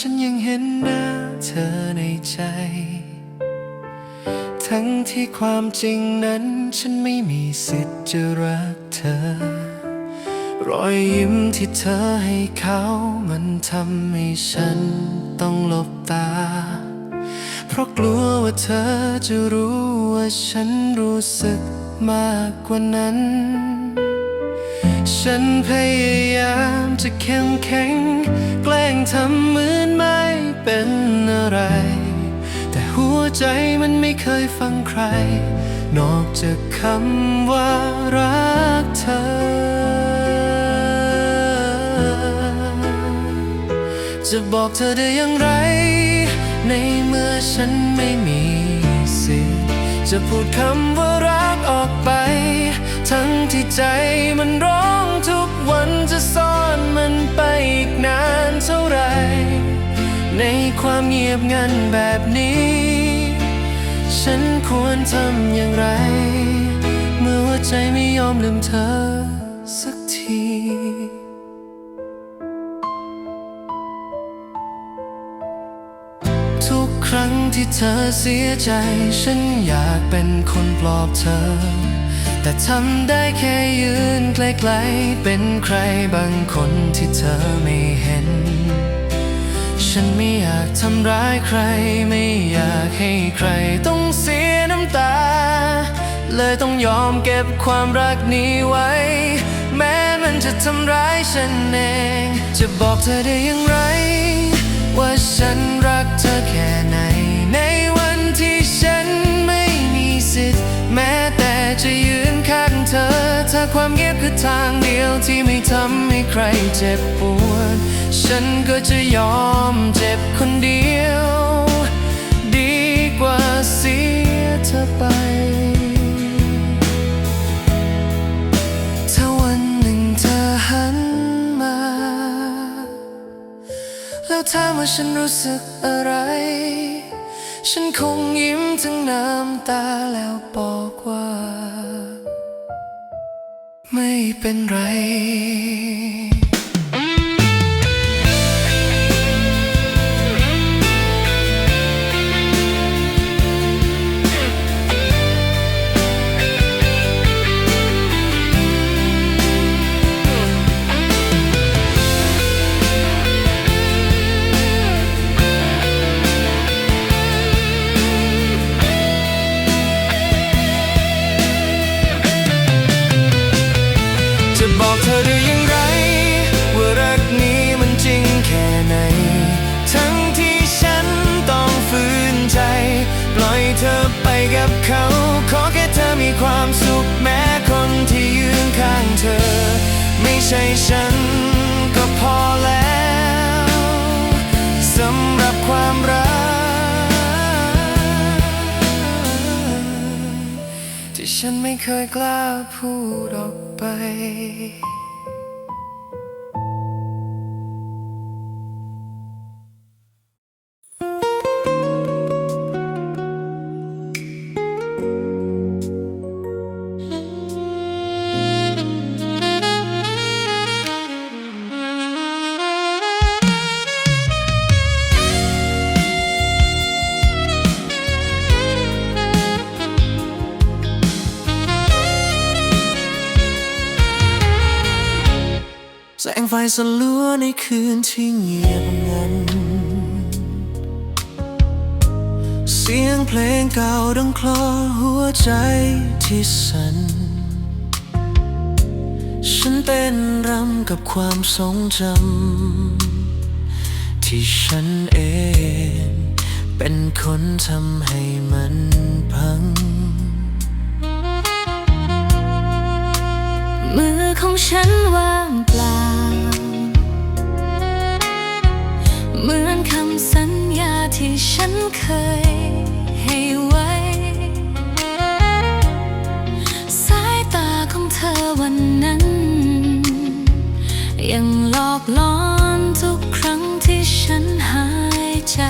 ฉันยังเห็นหน้าเธอในใจ ทั้งที่ความจริงนั้นฉันไม่มีสิทธิ์จะรักเธอ รอยยิ้มที่เธอให้เขามันทำให้ฉันต้องหลบตา เพราะกลัวว่าเธอจะรู้ว่าฉันรู้สึกมากกว่านั้น ฉันพยายามจะเข้มแข็งแกล้งทำเหมือน เป็นอะไร แต่หัวใจมันไม่เคยฟังใคร นอกจากคำว่ารักเธอ จะบอกเธอได้อย่างไร ในเมื่อฉันไม่มีสิทธิ์จะพูดคำว่ารักออกไป ทั้งที่ใจมันร้องทุกวันจะซ่อนมันไปอีกนานเท่าไหร ในความเงียบงันแบบนี้ ฉันควรทำอย่างไร เมื่อหัวใจไม่ยอมลืมเธอสักทีทุกครั้งที่เธอเสียใจ ฉันอยากเป็นคนปลอบเธอ แต่ทำได้แค่ยืนไกลๆ เป็นใครบางคนที่เธอไม่เห็น ฉันไม่อยากทำร้ายใคร ไม่อยากให้ใครต้องเสียน้ำตา เลยต้องยอมเก็บความรักนี้ไว้ แม้มันจะทำร้ายฉันเอง จะบอกเธอได้อย่างไร ว่าฉันรักเธอแค่ไหน ในวันที่ฉันไม่มีสิทธิ์ แม้แต่จะยืนข้างเธอ ถ้าความเงียบคือทางเดียวที่ไม่ทำให้ใครเจ็บปวด ฉันก็จะยอมเจ็บคนเดียว ดีกว่าเสียเธอไป ถ้าวันหนึ่งเธอหันมา แล้วถามว่าฉันรู้สึกอะไร ฉันคงยิ้มทั้งน้ำตาแล้วบอกว่า ไม่เป็นไร ใช่ฉันก็พอแล้วสำหรับความรัก ที่ฉันไม่เคยกล้าพูดออกไป สงไฟสลัวในคืนที่เงียบงัน เสียงเพลงเก่าดังคลอหัวใจที่สั่น ฉันเต้นรำกับความทรงจำที่ฉันเอง เป็นคนทำให้มันพังมือของฉัน เคยให้ไว้ สายตาของเธอวันนั้น ยังหลอกล่อทุกครั้งที่ฉันหายใจ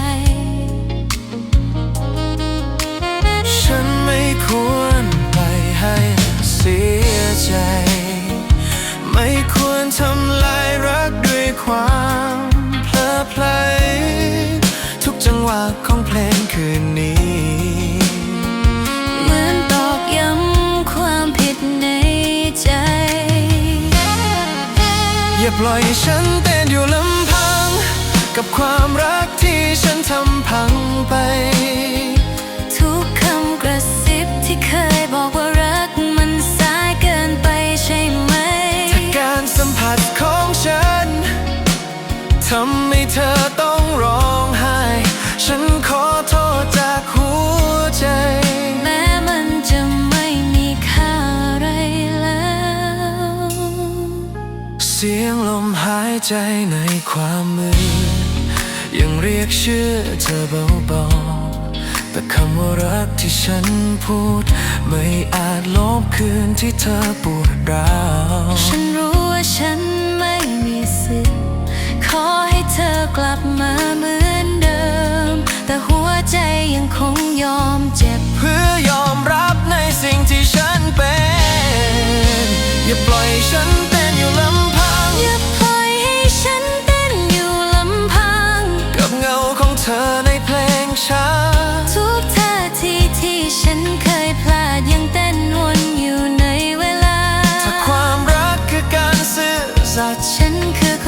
ฉันไม่ควรไปให้เสียใจ ไม่ควรทำลายรักด้วยความ คืนนี้ เหมือนตอกย้ำความผิดในใจ อย่าปล่อยฉันเต้นอยู่ลำพัง กับความรักที่ฉันทำพังไป ทุกคำกระซิบที่เคยบอกว่ารักมันสายเกินไปใช่ไหม ถ้าการสัมผัสของฉันทำให้เธอ ใจในความมืดยังเรียกชื่อเธอเบาๆแต่คำว่ารักที่ฉันพูด ไม่อาจลบคืนที่เธอปวดร้าวฉันรู้ว่าฉันไม่มีสิทธิ์ขอให้เธอกลับมาเหมือนเดิม แต่หัวใจยังคงยอมเจ็บเพื่อยอมรับในสิ่งที่ฉันเป็น อย่าปล่อยฉัน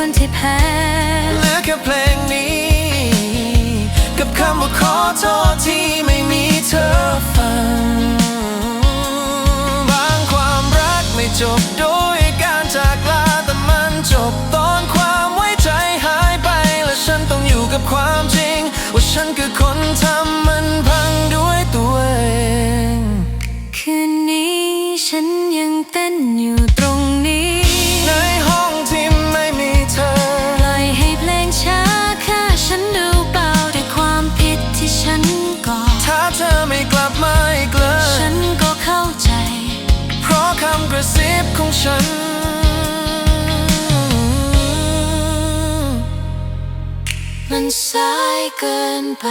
คือคนที่แพ้เหลือแค่เพลงนี้ กับคำว่าขอโทษที่ไม่มีเธอฟัง บางความรักไม่จบโดยการจากลาแต่มันจบตอนความไว้ใจหายไป และฉันต้องอยู่กับความจริง ว่าฉันคือคนทำมันพังด้วยตัวเอง คืนนี้ฉันยังเต้นอยู่ ฉัน มันสายเกินไป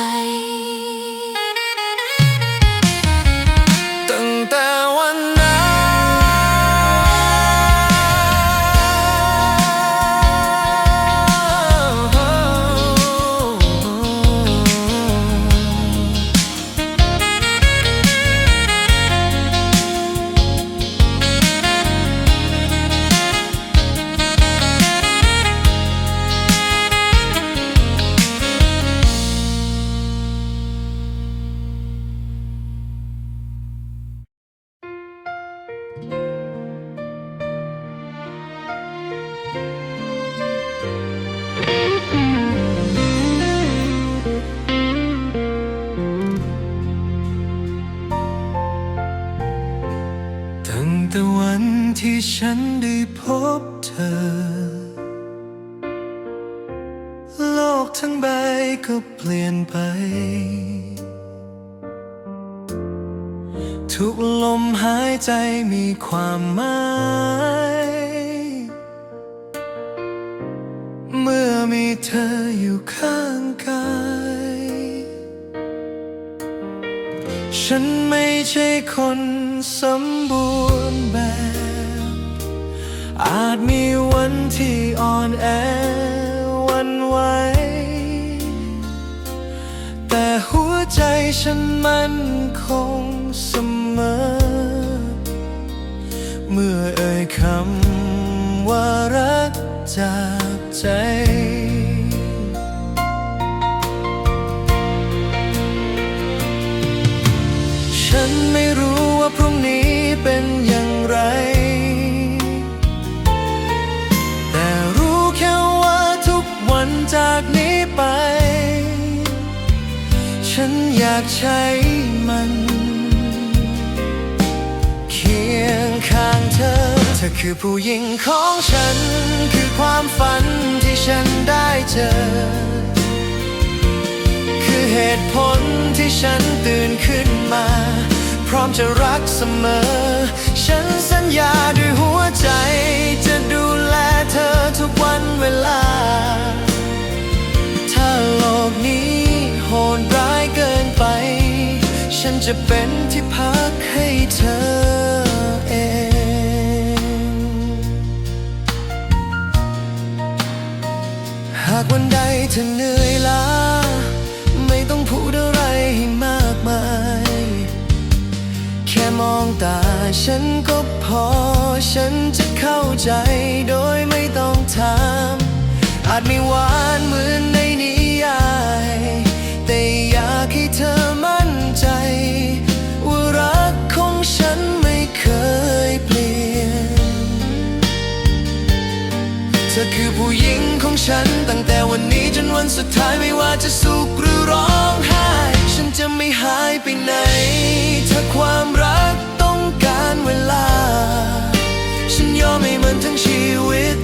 ฉันได้พบเธอ โลกทั้งใบก็เปลี่ยนไป ทุกลมหายใจมีความหมาย เมื่อมีเธออยู่ข้างกาย ฉันไม่ใช่คนสมบูรณ์ อาจมีวันที่อ่อนแอวันไหวแต่หัวใจฉันมันคงเสมอ เมื่อเอ่ยคำว่ารักจากใจฉันไม่รู้ว่าพรุ่งนี้เป็นอย่าง อยากใช้มัน เคียงข้างเธอ เธอคือผู้หญิงของฉัน คือความฝันที่ฉันได้เจอ คือเหตุผลที่ฉันตื่นขึ้นมา พร้อมจะรักเสมอ ฉันสัญญาด้วยหัวใจ จะดูแลเธอทุกวันเวลา ถ้าโลกนี้โหด ฉันจะเป็นที่พักให้เธอเองหากวันใดเธอเหนื่อยล้าไม่ต้องพูดอะไรให้มากมาย แค่มองตาฉันก็พอ ฉันจะเข้าใจโดยไม่ต้องถาม อาจไม่หวานเหมือน ฉัน ตั้งแต่วันนี้จนวันสุดท้ายไม่ว่าจะสุขหรือร้องไห้ ฉันจะไม่หายไปไหน ถ้าความรักต้องการเวลา ฉันยอมให้มันทั้งชีวิต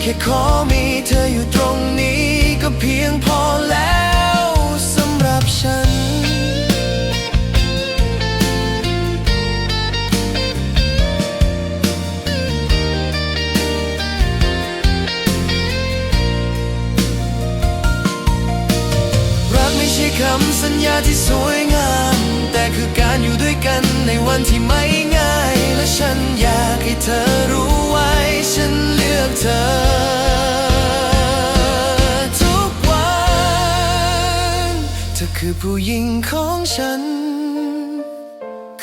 แค่ขอมีเธออยู่ตรงนี้ก็เพียงพอแล้ว สัญญาที่สวยงาม แต่คือการอยู่ด้วยกันในวันที่ไม่ง่าย และฉันอยากให้เธอรู้ไว้ ฉันเลือกเธอทุกวันเธอคือผู้หญิงของฉัน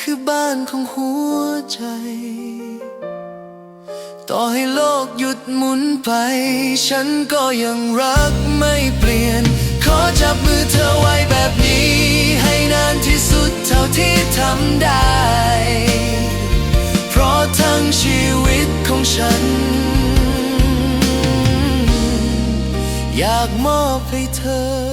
คือบ้านของหัวใจ ต่อให้โลกหยุดหมุนไป ฉันก็ยังรักไม่เปลี่ยน อจับมือเธอไว้แบบนี้ ให้นานที่สุดเท่าที่ทำได้ เพราะทั้งชีวิตของฉัน อยากมอบให้เธอ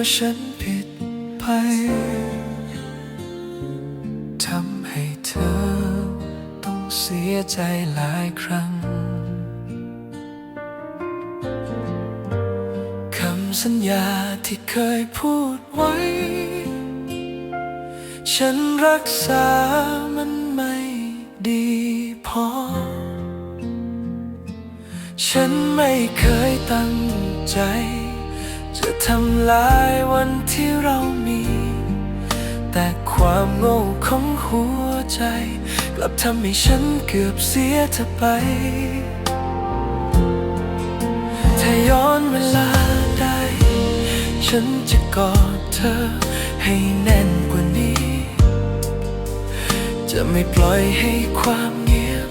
ว่าฉันผิดไป ทำให้เธอต้องเสียใจหลายครั้ง คำสัญญาที่เคยพูดไว้ ฉันรักษามันไม่ดีพอ ฉันไม่เคยตั้งใจ จะทำลายวันที่เรามี แต่ความโง่ของหัวใจ กลับทำให้ฉันเกือบเสียเธอไป ถ้าย้อนเวลาได้ ฉันจะกอดเธอให้แน่นกว่านี้ จะไม่ปล่อยให้ความเงียบ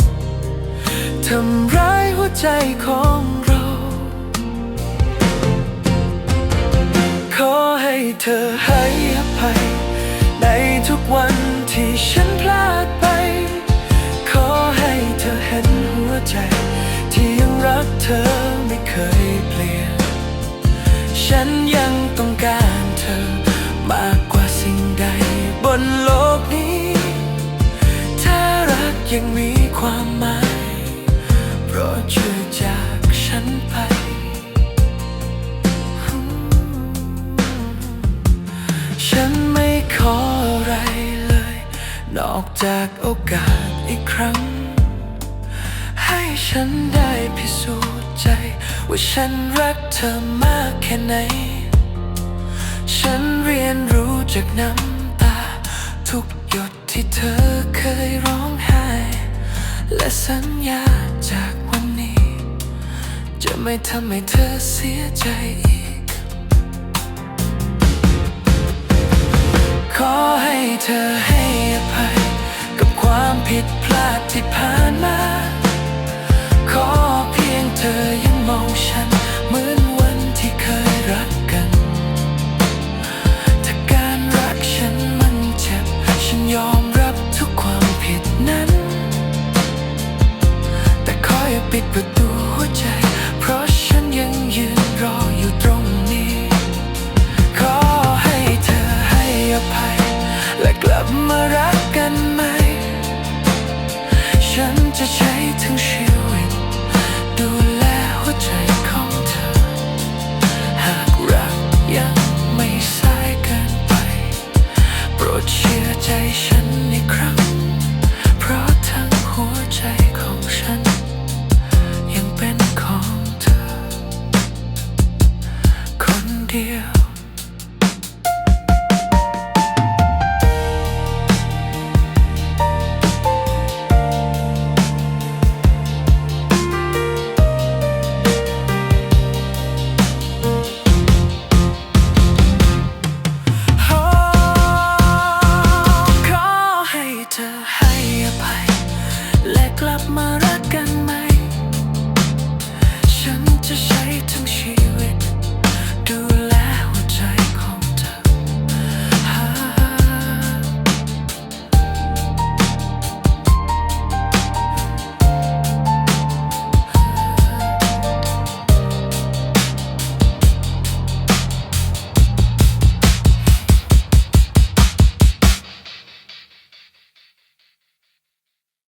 ทำร้ายหัวใจของเรา ขอให้เธอให้อภัย ในทุกวันที่ฉันพลาดไป ขอให้เธอเห็นหัวใจ ที่ยังรักเธอไม่เคยเปลี่ยน ฉันยังต้องการเธอมากกว่าสิ่งใดบนโลกนี้ ถ้ารักยังมีความ นอกจากโอกาสอีกครั้ง ให้ฉันได้พิสูจน์ใจ ว่าฉันรักเธอมากแค่ไหน ฉันเรียนรู้จากน้ำตา ทุกหยดที่เธอเคยร้องไห้ และสัญญาจากวันนี้ จะไม่ทำให้เธอเสียใจอีก ขอให้เธอให้อภัย กับความผิดพลาดที่ผ่านมา ขอเพียงเธอยังมองฉัน เหมือนวันที่เคยรัก อภัย และกลับมารักกันไหมฉันจะใช้ทั้งชีวิต